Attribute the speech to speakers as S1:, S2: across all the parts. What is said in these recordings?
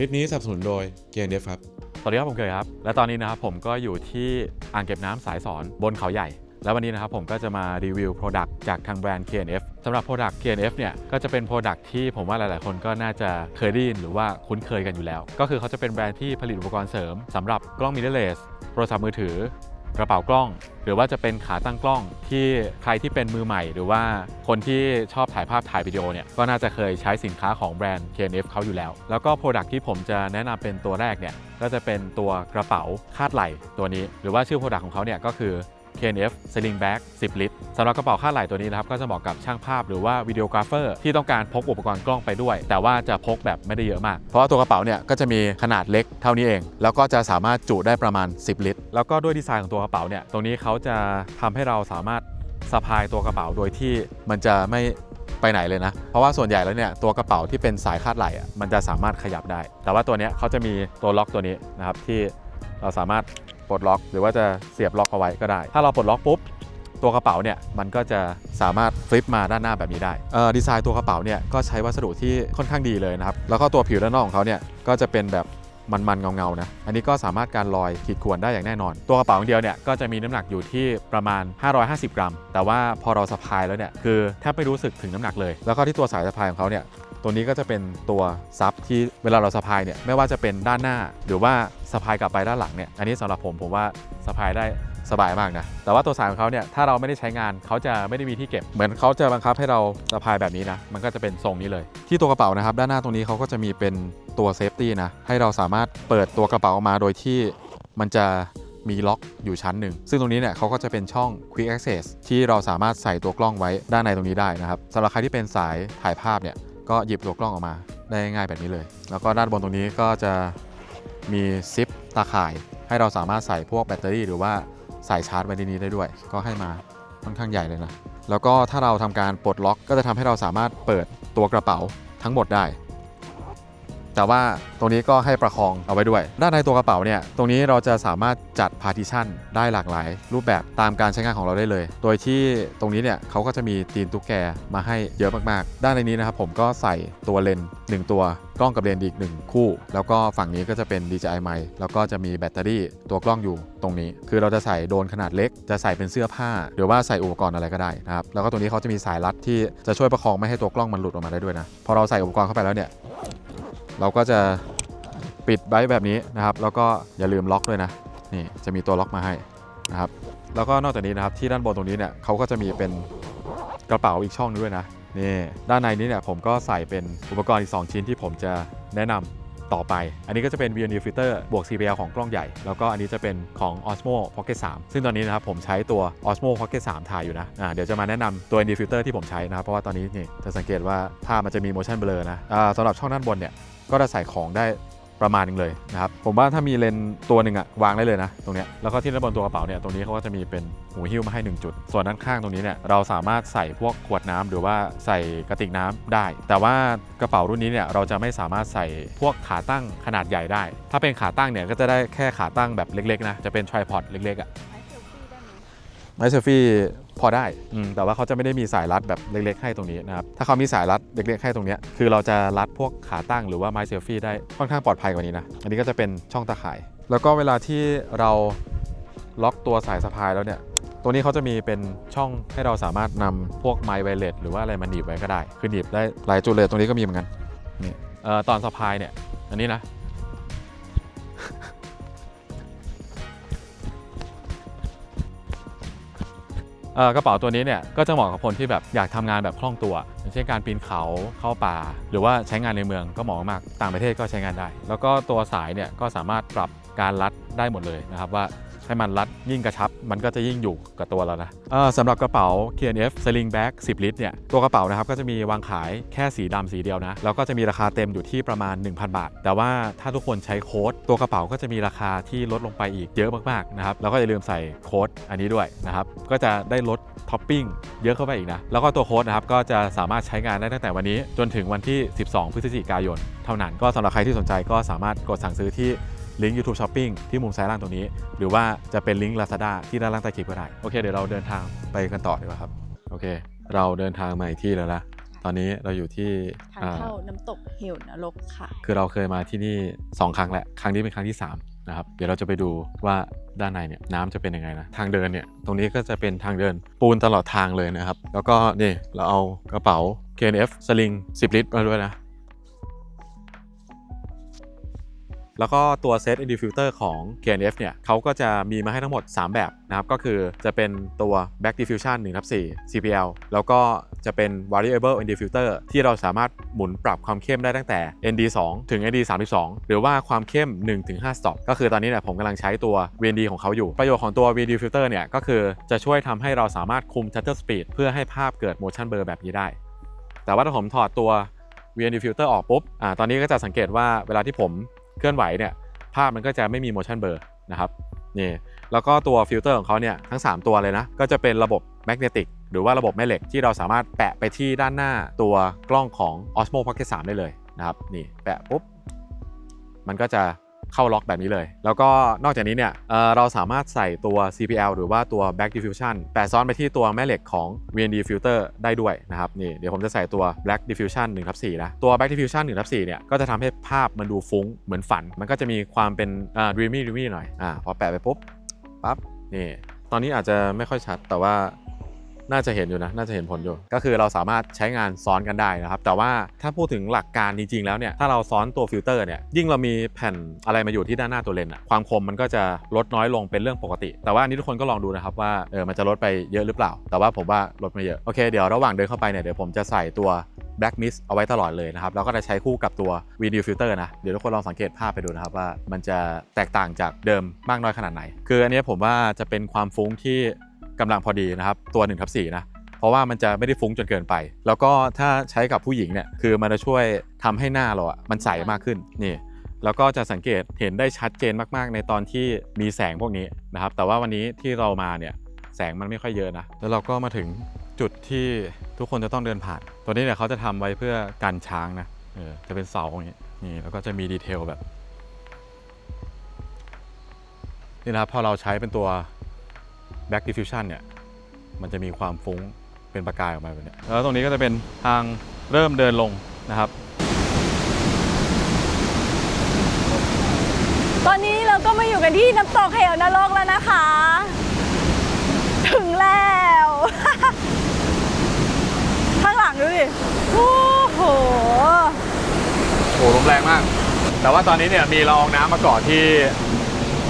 S1: ลิปนี้สนับสนุนโดยเกียร์เดฟครับ
S2: สวัสดีครับผมเกยครับ และตอนนี้นะครับผมก็อยู่ที่อ่างเก็บน้ำสายสอนบนเขาใหญ่ แล้ววันนี้นะครับผมก็จะมารีวิว Product จากทางแบรนด์ KNF สำหรับ Product KNF เนี่ยก็จะเป็น Product ที่ผมว่าหลาย ๆ คนก็น่าจะเคยได้ยินหรือว่าคุ้นเคยกันอยู่แล้ว ก็คือเขาจะเป็นแบรนด์ที่ผลิตอุปกรณ์เสริมสำหรับกล้องมิเรเลสโทรศัพท์มือถือ กระเป๋ากล้อง หรือว่าจะเป็นขาตั้งกล้องที่ใครที่เป็นมือใหม่ หรือว่าคนที่ชอบถ่ายภาพถ่ายวิดีโอเนี่ยก็น่าจะเคยใช้สินค้าของแบรนด์ KNF เขาอยู่แล้ว แล้วก็โปรดักที่ผมจะแนะนำเป็นตัวแรกเนี่ยก็จะเป็นตัวกระเป๋าคาดไหล่ตัวนี้ หรือว่าชื่อโปรดักของเขาเนี่ยก็คือ KNF Sling Bag 10 ลิตรสำหรับกระเป๋าคาดไหล่ตัวนี้นะครับก็จะเหมาะกับช่างภาพหรือว่าวิดีโอกราฟเฟอร์ที่ต้องการพกอุปกรณ์กล้องไปด้วย แต่ว่าจะพกแบบไม่ได้เยอะมาก เพราะว่าตัวกระเป๋าเนี่ยก็จะมีขนาดเล็กเท่านี้เอง แล้วก็จะสามารถจุได้ประมาณ 10 ลิตร แล้วก็ด้วยดีไซน์ของตัวกระเป๋าเนี่ยตรงนี้เขาจะทำให้เราสามารถสะพายตัวกระเป๋าโดยที่มันจะไม่ไปไหนเลยนะ เพราะว่าส่วนใหญ่แล้วเนี่ยตัวกระเป๋าที่เป็นสายคาดไหล่อะมันจะสามารถขยับได้ แต่ว่าตัวเนี้ยเขาจะมีตัวล็อกตัวนี้นะครับที่เราสามารถ ปลดล็อกหรือว่าจะเสียบล็อกเอาไว้ก็ได้ ถ้าเราปลดล็อกปุ๊บตัวกระเป๋าเนี่ยมันก็จะสามารถฟลิปมาด้านหน้าแบบนี้ได้เอ่อดีไซน์ตัวกระเป๋าเนี่ยก็ใช้วัสดุที่ค่อนข้างดีเลยนะครับ แล้วก็ตัวผิวด้านนอกของเขาเนี่ยก็จะเป็นแบบมันๆเงาๆนะ อันนี้ก็สามารถการลอยขีดข่วนได้อย่างแน่นอน ตัวกระเป๋าอย่างเดียวเนี่ยก็จะมีน้ำหนักอยู่ที่ประมาณ 550 กรัม แต่ว่าพอเราสะพายแล้วเนี่ยคือแทบไม่รู้สึกถึงน้ำหนักเลย แล้วก็ที่ตัวสายสะพายของเขาเนี่ย ตัวนี้ก็จะเป็นตัวซับที่เวลาเราสะพายเนี่ยไม่ว่าจะเป็นด้านหน้า หรือว่าสะพายกลับไปด้านหลังเนี่ยอันนี้สำหรับผมผมว่าสะพายได้สบายมากนะ แต่ว่าตัวสายของเขาเนี่ยถ้าเราไม่ได้ใช้งานเขาจะไม่ได้มีที่เก็บ เหมือนเขาจะบังคับให้เราสะพายแบบนี้นะ มันก็จะเป็นทรงนี้เลย ที่ตัวกระเป๋านะครับ ด้านหน้าตรงนี้เขาก็จะมีเป็นตัวเซฟตี้นะ ให้เราสามารถเปิดตัวกระเป๋าออกมาโดยที่มันจะมีล็อกอยู่ชั้นหนึ่ง ซึ่งตรงนี้เนี่ยเขาก็จะเป็นช่อง Quick Access ที่เราสามารถใส่ตัวกล้องไว้ด้านในตรงนี้ได้นะครับสำหรับใครที่เป็นสายถ่ายภาพเนี่ย ก็หยิบตัวกล้องออกมาได้ง่ายแบบนี้เลย แล้วก็ด้านบนตรงนี้ก็จะมีซิปตาข่าย ให้เราสามารถใส่พวกแบตเตอรี่หรือว่าสายชาร์จไว้ในนี้ได้ด้วย ก็ให้มาค่อนข้างใหญ่เลยนะ แล้วก็ถ้าเราทำการปลดล็อกก็จะทำให้เราสามารถเปิดตัวกระเป๋าทั้งหมดได้ แต่ว่าตรงนี้ก็ให้ประคองเอาไว้ด้วย ด้านในตัวกระเป๋าเนี่ย ตรงนี้เราจะสามารถจัด partition ได้หลากหลาย รูปแบบตามการใช้งานของเราได้เลย โดยที่ตรงนี้เนี่ยเขาก็จะมีตีนตุ๊กแกมาให้เยอะมากๆ ด้านในนี้นะครับผมก็ใส่ตัวเลนส์1ตัวกล้องกับเลนส์อีก 1 คู่ แล้วก็ฝั่งนี้ก็จะเป็น DJI ไมค์แล้วก็จะมีแบตเตอรี่ตัวกล้องอยู่ตรงนี้ คือเราจะใส่โดนขนาดเล็ก จะใส่เป็นเสื้อผ้า หรือว่าใส่อุปกรณ์อะไรก็ได้นะครับ แล้วก็ตรงนี้เขาจะมีสายรัดที่จะช่วยประคองไม่ให้ตัวกล้องมันหลุดออกมาได้ด้วยนะ พอเราใส่อุปกรณ์เข้าไปแล้วเนี่ย เราก็จะปิดไว้แบบนี้นะครับ แล้วก็อย่าลืมล็อกด้วยนะนี่จะมีตัวล็อกมาให้นะครับ แล้วก็นอกจากนี้นะครับที่ด้านบนตรงนี้เนี่ยเขาก็จะมีเป็นกระเป๋าอีกช่องนึงด้วยนะนี่ด้านในนี้เนี่ยผมก็ใส่เป็นอุปกรณ์อีก 2 ชิ้นที่ผมจะแนะนำต่อไป อันนี้ก็จะเป็น v n u filter บวก CPL ของกล้องใหญ่ แล้วก็อันนี้จะเป็นของ Osmo Pocket 3 ซึ่งตอนนี้นะครับผมใช้ตัว Osmo Pocket 3 ถ่ายอยู่นะอ่าเดี๋ยวจะมาแนะนำตัว ND filter ที่ผมใช้นะครับ เพราะว่าตอนนี้นี่จะสังเกตว่าภาพมันจะมี motion blur นะอ่าสำหรับช่องด้านบนเนี่ย ก็จะใส่ของได้ประมาณหนึงเลยนะครับผมว่าถ้ามีเลนส์ตัวหนึ่งอะวางได้เลยนะตรงเนี้ยแล้วก็ที่ด้านบนตัวกระเป๋าเนี่ยตรงนี้เขาก็จะมีเป็นหูหิ้วมาให้ 1 จุด ส่วนด้านข้างตรงนี้เนี่ยเราสามารถใส่พวกขวดน้ำหรือว่าใส่กระติกน้ำได้ แต่ว่ากระเป๋ารุ่นนี้เนี่ยเราจะไม่สามารถใส่พวกขาตั้งขนาดใหญ่ได้ ถ้าเป็นขาตั้งเนี่ยก็จะได้แค่ขาตั้งแบบเล็กๆนะจะเป็น tripod เล็กๆอะไมเซลฟี่ พอได้อืมแต่ว่าเขาจะไม่ได้มีสายรัดแบบเล็ก ๆ ให้ตรงนี้นะครับ ถ้าเขามีสายรัดเล็ก ๆ ให้ตรงเนี้ยคือเราจะรัดพวกขาตั้งหรือว่าไมเซลฟี่ได้ค่อนข้างปลอดภัยกว่านี้นะ อันนี้ก็จะเป็นช่องตาข่าย แล้วก็เวลาที่เราล็อกตัวสายสะพายแล้วเนี่ย ตัวนี้เขาจะมีเป็นช่องให้เราสามารถนำพวกไมค์ไวเลสหรือว่าอะไรมาหนีบไว้ก็ได้ คือหนีบได้หลายจุดเลย ตรงนี้ก็มีเหมือนกัน นี่เอ่อตอนสะพายเนี่ย อันนี้นะ กระเป๋าตัวนี้เนี่ยก็จะเหมาะกับคนที่แบบอยากทำงานแบบคล่องตัว อย่างเช่นการปีนเขาเข้าป่า หรือว่าใช้งานในเมืองก็เหมาะมากต่างประเทศก็ใช้งานได้ แล้วก็ตัวสายเนี่ยก็สามารถปรับการรัดได้หมดเลยนะครับว่า ให้มันรัดยิ่งกระชับ มันก็จะยิ่งอยู่กับตัวเรานะสำหรับกระเป๋า KNF Sling Bag 10 ลิตรเนี่ยตัวกระเป๋านะครับก็จะมีวางขายแค่สีดำสีเดียวนะแล้วก็จะมีราคาเต็มอยู่ที่ประมาณ 1,000 บาท แต่ว่าถ้าทุกคนใช้โค้ดตัวกระเป๋าก็จะมีราคาที่ลดลงไปอีกเยอะมากๆนะครับแล้วก็อย่าลืมใส่โค้ดอันนี้ด้วยนะครับก็จะได้ลดท็อปปิ้งเยอะเข้าไปอีกนะแล้วก็ตัวโค้ดนะครับก็จะสามารถใช้งานได้ตั้งแต่วันนี้จนถึงวันที่ 12 พฤศจิกายน เท่านั้นก็สำหรับใครที่สนใจก็สามารถกดสั่งซื้อที่ ลิงก์ YouTube Shopping ที่มุมซ้ายล่างตรงนี้ หรือว่าจะเป็นลิงก์ Lazada ที่ด้านล่างใต้คลิปก็ได้ โอเค เดี๋ยวเราเดินทางไปกันต่อดีกว่าครับ โอเค เราเดินทางมาอีกที่แล้วละตอนนี้เราอยู่ที่
S3: ทาง
S2: อ่า
S3: เข้าน้ำตกเหวนรกค่ะ
S2: คือเราเคยมาที่นี่ 2 ครั้งแหละ ครั้งนี้เป็นครั้งที่ 3 นะครับ เดี๋ยวเราจะไปดูว่าด้านในเนี่ยน้ำจะเป็นยังไงนะ ทางเดินเนี่ย ตรงนี้ก็จะเป็นทางเดินปูนตลอดทางเลยนะครับ แล้วก็นี่เราเอากระเป๋า KNF สลิง 10 ลิตรมาด้วยนะ แล้วก็ตัวเซต ND filter ของ KNF เนี่ยเขาก็จะมีมาให้ทั้งหมด 3 แบบนะครับ ก็คือจะเป็นตัว back diffusion 1ทับ4 CPL แล้วก็จะเป็น variable ND filter ที่เราสามารถหมุนปรับความเข้มได้ตั้งแต่ ND 2 ถึง ND 32 หรือว่าความเข้ม 1 ถึง 5 stop ก็คือตอนนี้เนี่ยผมกำลังใช้ตัว VND ของเขาอยู่ ประโยชน์ของตัว VND filter เนี่ยก็คือจะช่วยทำให้เราสามารถคุม shutter speed เพื่อให้ภาพเกิด motion blur แบบนี้ได้ แต่ว่าถ้าผมถอดตัว VND filter ออกปุ๊บอ่าตอนนี้ก็จะสังเกตว่าเวลาที่ผม เคลื่อนไหวเนี่ยภาพมันก็จะไม่มี motion blur นะครับนี่แล้วก็ตัวฟิลเตอร์ของเขาเนี่ยทั้ง 3 ตัวเลยนะ ก็จะเป็นระบบแมกเนติกหรือว่าระบบแม่เหล็กที่เราสามารถแปะไปที่ด้านหน้าตัวกล้องของ Osmo Pocket 3 ได้เลยนะครับนี่แปะปุ๊บมันก็จะ เข้าล็อกแบบนี้เลย แล้วก็นอกจากนี้เนี่ยเเราสามารถใส่ตัว CPL หรือว่าตัว Back Diffusion แปะซ้อนไปที่ตัวแม่เหล็กของ VND Filter ได้ด้วยนะครับนี่เดี๋ยวผมจะใส่ตัว Black Diffusion 1ทับ4นะตัว Black Diffusion 1ทับ4เนี่ยก็จะทำให้ภาพมันดูฟุ้งเหมือนฝัน มันก็จะมีความเป็นอ่า dreamy dreamy หน่อยอ่าพอแปะไปปุ๊บปั๊บนี่ตอนนี้อาจจะไม่ค่อยชัดแต่ว่า น่าจะเห็นอยู่นะ น่าจะเห็นผลอยู่ ก็คือเราสามารถใช้งานซ้อนกันได้นะครับ แต่ว่าถ้าพูดถึงหลักการจริงๆแล้วเนี่ย ถ้าเราซ้อนตัวฟิลเตอร์เนี่ย ยิ่งเรามีแผ่นอะไรมาอยู่ที่ด้านหน้าตัวเลนส์อะความคมมันก็จะลดน้อยลงเป็นเรื่องปกติ แต่ว่าอันนี้ทุกคนก็ลองดูนะครับว่า เออ มันจะลดไปเยอะหรือเปล่า แต่ว่าผมว่าลดไม่เยอะ โอเค เดี๋ยวระหว่างเดินเข้าไปเนี่ย เดี๋ยวผมจะใส่ตัว Black Mist เอาไว้ตลอดเลยนะครับ แล้วก็จะใช้คู่กับตัว Video Filter นะ เดี๋ยวทุกคนลองสังเกตภาพไปดูนะครับว่ามันจะแตกต่างจากเดิมมากน้อยขนาดไหน คืออันนี้ผมว่าจะเป็นความฟุ้งที่ กำลังพอดีนะครับตัว1ทับ4นะเพราะว่ามันจะไม่ได้ฟุ้งจนเกินไป แล้วก็ถ้าใช้กับผู้หญิงเนี่ยคือมันจะช่วยทำให้หน้าเราอะมันใสมากขึ้นนี่แล้วก็จะสังเกตเห็นได้ชัดเจนมากๆ ในตอนที่มีแสงพวกนี้นะครับ แต่ว่าวันนี้ที่เรามาเนี่ยแสงมันไม่ค่อยเยอะนะ แล้วเราก็มาถึงจุดที่ทุกคนจะต้องเดินผ่าน ตัวนี้เนี่ยเขาจะทำไว้เพื่อกันช้างนะเออจะเป็นเสาอย่างนี้นี่แล้วก็จะมีดีเทลแบบนี่นะครับพอเราใช้เป็นตัว Back Diffusion เนี่ยมันจะมีความฟุ้งเป็นประกายออกมาแบบเนี้ยแล้วตรงนี้ก็จะเป็นทางเริ่มเดินลงนะครับ
S3: ตอนนี้เราก็มาอยู่กันที่น้ำตกเหวนรกแล้วนะคะ ถึงแล้ว ข้างหลังดูดิโอ้โห
S2: โอ้ลมแรงมาก แต่ว่าตอนนี้เนี่ยมีละอองน้ำมาเกาะที่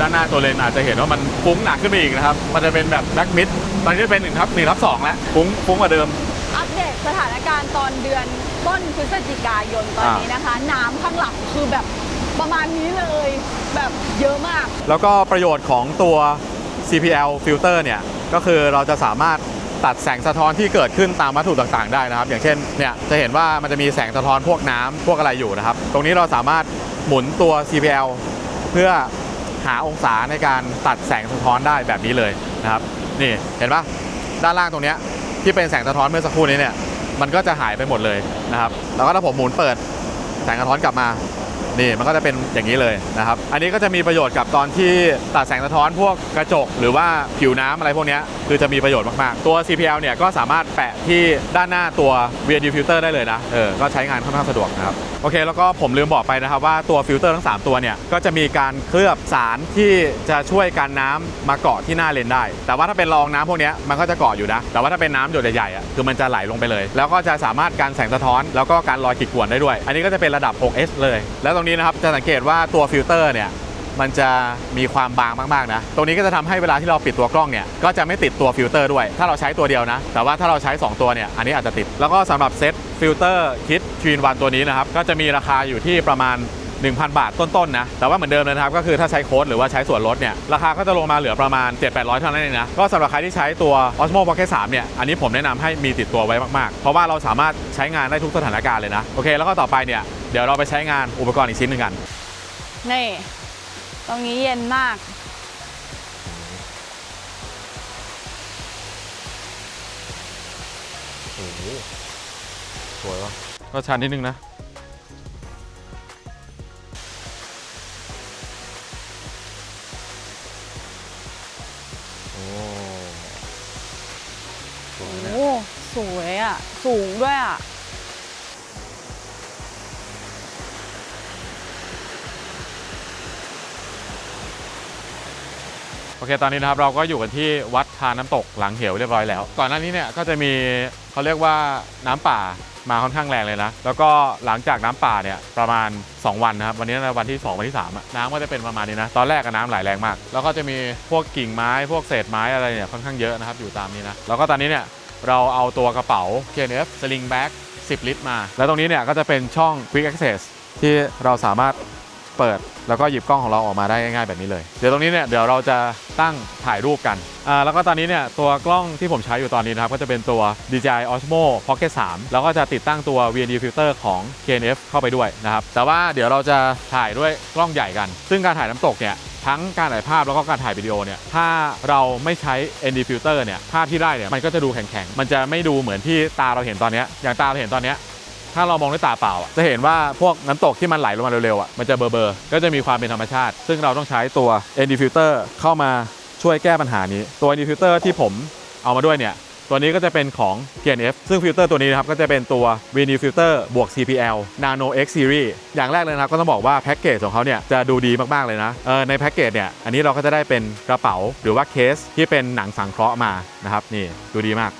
S2: ด้านหน้าตัวเลนอาจจะเห็นว่ามันฟุ้งหนักขึ้นไปอีกนะครับ มันจะเป็นแบบแบ็กมิดตอนนี้เป็นหนึ่งทับหนึ่งทับสองแล้วฟุ้งฟุ้งกว่าเดิม
S3: อัปเดตสถานการณ์ตอนเดือนต้นพฤศจิกายนตอนนี้นะคะ น้ำข้างหลังคือแบบประมาณนี้เลยแบบเยอะมาก
S2: แล้วก็ประโยชน์ของตัว CPL filter เนี่ยก็คือเราจะสามารถตัดแสงสะท้อนที่เกิดขึ้นตามวัตถุต่างๆได้นะครับ อย่างเช่นเนี่ยจะเห็นว่ามันจะมีแสงสะท้อนพวกน้ำพวกอะไรอยู่นะครับ ตรงนี้เราสามารถหมุนตัว CPL เพื่อ หาองศาในการตัดแสงสะท้อนได้แบบนี้เลยนะครับนี่เห็นปะด้านล่างตรงนี้ที่เป็นแสงสะท้อนเมื่อสักครู่นี้เนี่ยมันก็จะหายไปหมดเลยนะครับแล้วก็ถ้าผมหมุนเปิดแสงสะท้อนกลับมา นี่มันก็จะเป็นอย่างนี้เลยนะครับ อันนี้ก็จะมีประโยชน์กับตอนที่ตัดแสงสะท้อนพวกกระจก หรือว่าผิวน้ำอะไรพวกนี้คือจะมีประโยชน์มากๆ ตัว CPL เนี่ยก็สามารถแปะที่ด้านหน้าตัว VND filter ได้เลยนะเออก็ใช้งานค่อนข้างสะดวกนะครับโอเค แล้วก็ผมลืมบอกไปนะครับว่าตัวฟิลเตอร์ทั้ง 3 ตัวเนี่ย ก็จะมีการเคลือบสารที่จะช่วยกันน้ำมาเกาะที่หน้าเลนได้ แต่ว่าถ้าเป็นละองน้ำพวกนี้มันก็จะเกาะอยู่นะ แต่ว่าถ้าเป็นน้ำหยดใหญ่ๆอะคือมันจะไหลลงไปเลย แล้วก็จะสามารถการแสงสะท้อน แล้วก็การลอยขีดข่วนได้ด้วย อันนี้ก็จะเป็นระดับ 6S เลยแล้วรงนี้นะครับจะสังเกตว่าตัวฟิลเตอร์เนี่ยมันจะมีความบางมากๆนะ ตรงนี้ก็จะทำให้เวลาที่เราปิดตัวกล้องเนี่ย ก็จะไม่ติดตัวฟิลเตอร์ด้วย ถ้าเราใช้ตัวเดียวนะ แต่ว่าถ้าเราใช้ 2 ตัวเนี่ย อันนี้อาจจะติด แล้วก็สำหรับเซตฟิลเตอร์คิดทรีนวันตัวนี้นะครับ ก็จะมีราคาอยู่ที่ประมาณ 1,000 บาทต้นๆนะแต่ว่าเหมือนเดิมเลยนะครับก็คือถ้าใช้โค้ดหรือว่าใช้ส่วนลดเนี่ยราคาก็จะลงมาเหลือประมาณ 7-800 เท่านั้นเองนะก็สำหรับใครที่ใช้ตัว Osmo Pocket 3เนี่ยอันนี้ผมแนะนำให้มีติดตัวไว้มากๆ เพราะว่าเราสามารถใช้งานได้ทุกสถานการณ์เลยนะโอเค แล้วก็ต่อไปเนี่ยเดี๋ยวเราไปใช้งานอุปกรณ์อีกชิ้นหนึ่งกัน
S3: นี่ตรงนี้เย็นมาก
S2: โอ้โหสวยวะก็ชันนิดนึงนะ สวย
S3: อะ สูงด้วยอะ
S2: โอเคตอนนี้นะครับเราก็อยู่กันที่วัดทานน้ำตกหลังเหวเรียบร้อยแล้ว ก่อนหน้านี้เนี่ยก็จะมีเขาเรียกว่าน้ำป่ามาค่อนข้างแรงเลยนะ แล้วก็หลังจากน้ำป่าเนี่ยประมาณ 2 วันนะครับ วันนี้วันที่ 2 วันที่3อะน้ำก็จะเป็นประมาณนี้นะ ตอนแรกก็น้ำไหลแรงมาก แล้วก็จะมีพวกกิ่งไม้ พวกเศษไม้อะไรเนี่ยค่อนข้างเยอะนะครับอยู่ตามนี้นะ แล้วก็ตอนนี้เนี่ย เราเอาตัวกระเป๋า KNF Sling Bag 10 ลิตรมา แล้วตรงนี้เนี่ยก็จะเป็นช่อง Quick Access ที่เราสามารถเปิด แล้วก็หยิบกล้องของเราออกมาได้ง่ายๆแบบนี้เลย เดี๋ยวตรงนี้เนี่ยเดี๋ยวเราจะตั้งถ่ายรูปกันอ่าแล้วก็ตอนนี้เนี่ยตัวกล้องที่ผมใช้อยู่ตอนนี้นะครับ ก็จะเป็นตัว DJI Osmo Pocket 3 แล้วก็จะติดตั้งตัว VND filter ของ KNF เข้าไปด้วยนะครับแต่ว่าเดี๋ยวเราจะถ่ายด้วยกล้องใหญ่กัน ซึ่งการถ่ายน้ำตกเนี่ย ทั้งการถ่ายภาพแล้วก็การถ่ายวิดีโอเนี่ยถ้าเราไม่ใช้ ND filter เนี่ยภาพที่ได้เนี่ยมันก็จะดูแข็งๆ มันจะไม่ดูเหมือนที่ตาเราเห็นตอนนี้อย่างตาเราเห็นตอนนี้ถ้าเรามองด้วยตาเปล่าอะจะเห็นว่าพวกน้ำตกที่มันไหลลงมาเร็วๆอะมันจะเบลอๆก็จะมีความเป็นธรรมชาติ ซึ่งเราต้องใช้ตัว ND filter เข้ามาช่วยแก้ปัญหานี้ ตัว ND filter ที่ผมเอามาด้วยเนี่ย ตัวนี้ก็จะเป็นของ KNF ซึ่งฟิลเตอร์ตัวนี้นะครับก็จะเป็นตัว VND filter บวก CPL Nano X Series อย่างแรกเลยนะครับก็ต้องบอกว่าแพ็กเกจของเขาเนี่ยจะดูดีมากๆเลยนะเออในแพ็กเกจเนี่ยอันนี้เราก็จะได้เป็นกระเป๋าหรือว่าเคสที่เป็นหนังสังเคราะห์มานะครับนี่ดูดีมาก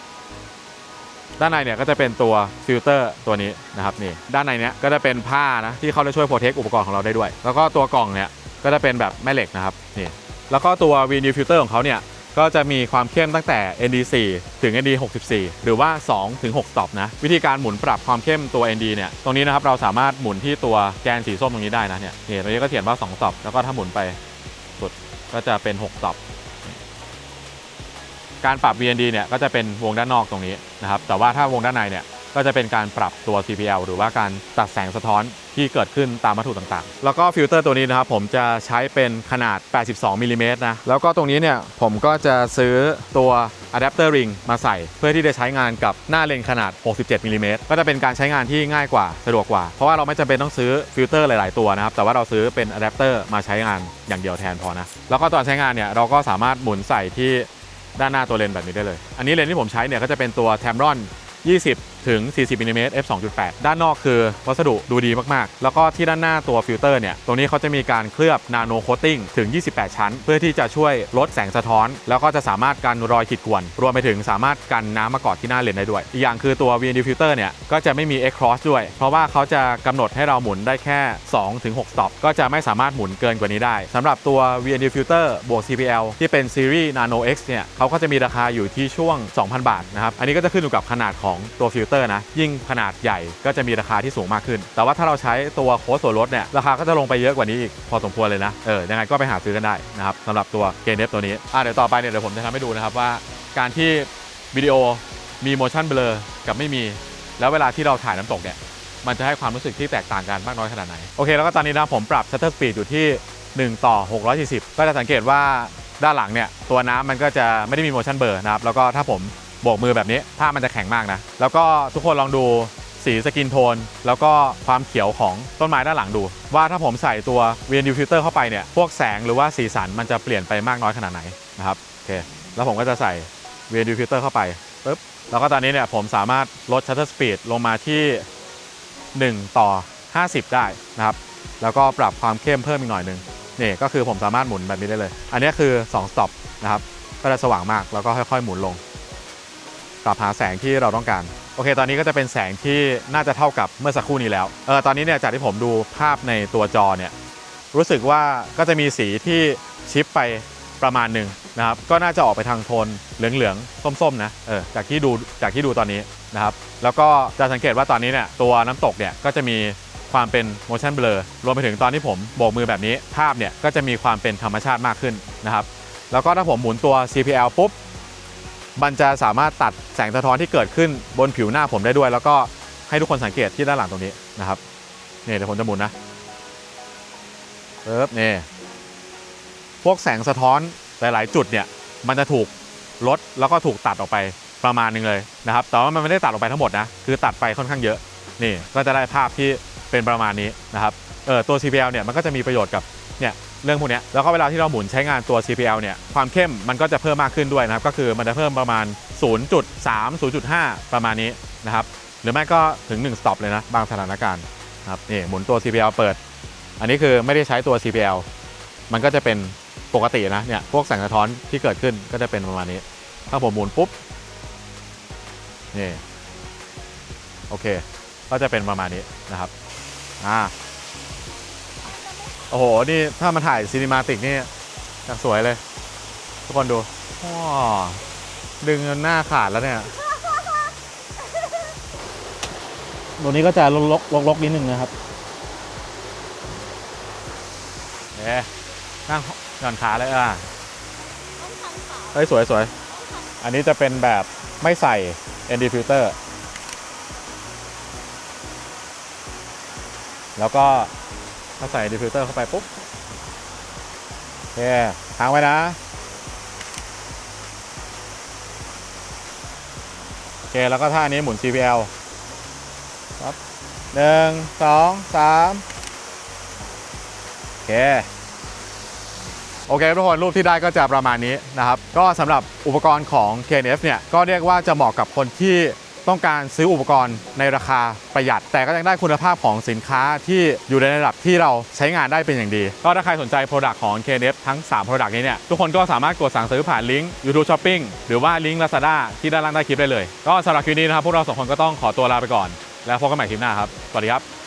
S2: ด้านในเนี่ยก็จะเป็นตัวฟิลเตอร์ตัวนี้นะครับนี่ด้านในเนี้ยก็จะเป็นผ้านะที่เขาจะช่วยโปรเทคอุปกรณ์ของเราได้ด้วย แล้วก็ตัวกล่องเนี่ยก็จะเป็นแบบแม่เหล็กนะครับนี่แล้วก็ตัว v n d filter ของเขาเนี่ย ก็จะมีความเข้มตั้งแต่ ND4 ถึง ND64 หรือว่า 2 ถึง6สต็อปนะ วิธีการหมุนปรับความเข้มตัว ND เนี่ยตรงนี้นะครับเราสามารถหมุนที่ตัวแกนสีส้มตรงนี้ได้นะเนี่ยเนี่ตรงนี้ก็เขียนว่า2สต็อปแล้วก็ถ้าหมุนไปสุดก็จะเป็น6สต็อปการปรับ VND เนี่ยก็จะเป็นวงด้านนอกตรงนี้นะครับแต่ว่าถ้าวงด้านในเนี่ย ก็จะเป็นการปรับตัว CPL หรือว่าการตัดแสงสะท้อนที่เกิดขึ้นตามวัตถุต่างๆ แล้วก็ฟิลเตอร์ตัวนี้นะครับผมจะใช้เป็นขนาด 82มิลลิเมตรนะ แล้วก็ตรงนี้เนี่ยผมก็จะซื้อตัวอะแดปเตอร์ริงมาใส่เพื่อที่จะใช้งานกับหน้าเลนขนาด 67มิลลิเมตรก็จะเป็นการใช้งานที่ง่ายกว่าสะดวกกว่า เพราะว่าเราไม่จำเป็นต้องซื้อฟิลเตอร์หลาย ๆ ตัวนะครับ แต่ว่าเราซื้อเป็นอะแดปเตอร์มาใช้งานอย่างเดียวแทนพอนะ แล้วก็ตอนใช้งานเนี่ยเราก็สามารถหมุนใส่ที่ด้านหน้าตัวเลนแบบนี้ได้เลย อันนี้เลนที่ผมใช้เนี่ยก็จะเป็นตัว Tamron 20 ถึง 40มิลลิเมตร f 2.8 ด้านนอกคือวัสดุดูดีมาก ๆ แล้วก็ที่ด้านหน้าตัวฟิลเตอร์เนี่ย ตรงนี้เขาจะมีการเคลือบนาโนโคตติ้งถึง 28 ชั้น เพื่อที่จะช่วยลดแสงสะท้อน แล้วก็จะสามารถกันรอยขีดข่วน รวมไปถึงสามารถกันน้ำมาเกาะที่หน้าเลนได้ด้วย อีกอย่างคือตัว VND filter เนี่ย ก็จะไม่มี X cross ด้วย เพราะว่าเขาจะกำหนดให้เราหมุนได้แค่2ถึง6 stop ก็จะไม่สามารถหมุนเกินกว่านี้ได้สำหรับตัว VND filter บวก CPL ที่เป็นซีรีส์ Nano X เนี่ยเขาก็จะมีราคาอยู่ที่ช่วง 2,000 บาทนะครับอันนี้ก็จะขึ้นอยู่กับขนาดของตัวฟิลเตอร์นะ ยิ่งขนาดใหญ่ก็จะมีราคาที่สูงมากขึ้น แต่ว่าถ้าเราใช้ตัวโค้ดส่วนลดเนี่ยราคาก็จะลงไปเยอะกว่านี้อีกพอสมควรเลยนะเออยังไงก็ไปหาซื้อกันได้นะครับสำหรับตัวเกนเนฟตัวนี้อะเดี๋ยวต่อไปเนี่ยเดี๋ยวผมจะทำให้ดูนะครับว่า การที่วิดีโอมี motion blur กับไม่มี แล้วเวลาที่เราถ่ายน้ำตกเนี่ยมันจะให้ความรู้สึกที่แตกต่างกันมากน้อยขนาดไหนโอเคแล้วก็ตอนนี้นะผมปรับ shutter speed อยู่ที่ 1 ต่อ 640 ก็จะสังเกตว่าด้านหลังเนี่ยตัวน้ำมันก็จะไม่ได้มี motion blur นะครับแล้วก็ถ้าผม โบกมือแบบนี้ภาพมันจะแข็งมากนะ แล้วก็ทุกคนลองดูสีสกินโทน แล้วก็ความเขียวของต้นไม้ด้านหลังดู ว่าถ้าผมใส่ตัว VND filter เข้าไปเนี่ย พวกแสงหรือว่าสีสันมันจะเปลี่ยนไปมากน้อยขนาดไหนนะครับโอเคแล้วผมก็จะใส่ VND filter เข้าไปปึ๊บแล้วก็ตอนนี้เนี่ยผมสามารถลด shutter speed ลงมาที่ 1 ต่อ 50 ได้นะครับ แล้วก็ปรับความเข้มเพิ่มอีกหน่อยหนึงนี่ก็คือผมสามารถหมุนแบบนี้ได้เลย อันนี้คือ 2 stop นะครับก็จะสว่างมากแล้วก็ค่อยๆ หมุนลง ปรับหาแสงที่เราต้องการ โอเค ตอนนี้ก็จะเป็นแสงที่น่าจะเท่ากับเมื่อสักครู่นี้แล้ว เออ ตอนนี้เนี่ยจากที่ผมดูภาพในตัวจอเนี่ย รู้สึกว่าก็จะมีสีที่ชิปไปประมาณหนึ่งนะครับ ก็น่าจะออกไปทางโทนเหลืองๆ ส้มๆ นะ เออ จากที่ดู จากที่ดูตอนนี้นะครับ แล้วก็จะสังเกตว่าตอนนี้เนี่ยตัวน้ำตกเนี่ยก็จะมีความเป็น motion blur รวมไปถึงตอนที่ผมโบกมือแบบนี้ ภาพเนี่ยก็จะมีความเป็นธรรมชาติมากขึ้นนะครับ แล้วก็ถ้าผมหมุนตัว CPL ปุ๊บ มันจะสามารถตัดแสงสะท้อนที่เกิดขึ้นบนผิวหน้าผมได้ด้วย แล้วก็ให้ทุกคนสังเกตที่ด้านหลังตรงนี้นะครับนี่เดี๋ยวผมจะหมุนนะปึ๊บนี่พวกแสงสะท้อนหลาย ๆ จุดเนี่ยมันจะถูกลดแล้วก็ถูกตัดออกไปประมาณนึงเลยนะครับแต่ว่ามันไม่ได้ตัดออกไปทั้งหมดนะคือตัดไปค่อนข้างเยอะนี่ก็จะได้ภาพที่เป็นประมาณนี้นะครับเออตัว CPL เนี่ยมันก็จะมีประโยชน์กับเนี่ย เรื่องพวกนี้แล้วก็เวลาที่เราหมุนใช้งานตัว CPL เนี่ยความเข้มมันก็จะเพิ่มมากขึ้นด้วยนะครับก็คือมันจะเพิ่มประมาณ 0.3 0.5 ประมาณนี้นะครับหรือไม่ก็ถึง 1 stop เลยนะบางสถานการณ์นะครับนี่หมุนตัว CPL เปิด อันนี้คือไม่ได้ใช้ตัว CPL มันก็จะเป็นปกตินะเนี่ยพวกแสงสะท้อนที่เกิดขึ้นก็จะเป็นประมาณนี้ ถ้าผมหมุนปุ๊บนี่โอเค ก็จะเป็นประมาณนี้นะครับอ่า โอ้โห นี่ถ้ามาถ่ายซีนิมาติกนี่อย่างสวยเลย ทุกคนดูว้าดึงจนหน้าขาดแล้วเนี่ย
S4: ตรงนี้ก็จะลกลกลกๆนิดนึงนะครับ
S2: เอ๊ะนั่งหย่อนขาเลยอะเฮ้ยสวยสวย อันนี้จะเป็นแบบไม่ใส่ ND filter แล้วก็ ถ้าใส่ ND filter เข้าไปปุ๊บโอเคค้างไว้นะโอเคแล้วก็ท่านี้หมุน CPL ครับหนึ่งสองสามโอเคโอเคทุกคนรูปที่ได้ก็จะประมาณนี้นะครับ ก็สำหรับอุปกรณ์ของ KNF เนี่ย ก็เรียกว่าจะเหมาะกับคนที่ ต้องการซื้ออุปกรณ์ในราคาประหยัด แต่ก็ยังได้คุณภาพของสินค้าที่อยู่ในระดับที่เราใช้งานได้เป็นอย่างดี ก็ถ้าใครสนใจ Product ของ KNF ทั้ง 3 Product นี้เนี่ยทุกคนก็สามารถกดสั่งซื้อผ่านลิงก์ YouTube Shopping หรือว่าลิงก์ Lazada ที่ด้านล่างใต้คลิปได้เลย ก็สำหรับคลิปนี้นะครับพวกเราสองคนก็ต้องขอตัวลาไปก่อน แล้วพบกันใหม่คลิปหน้าครับสวัสดีครับ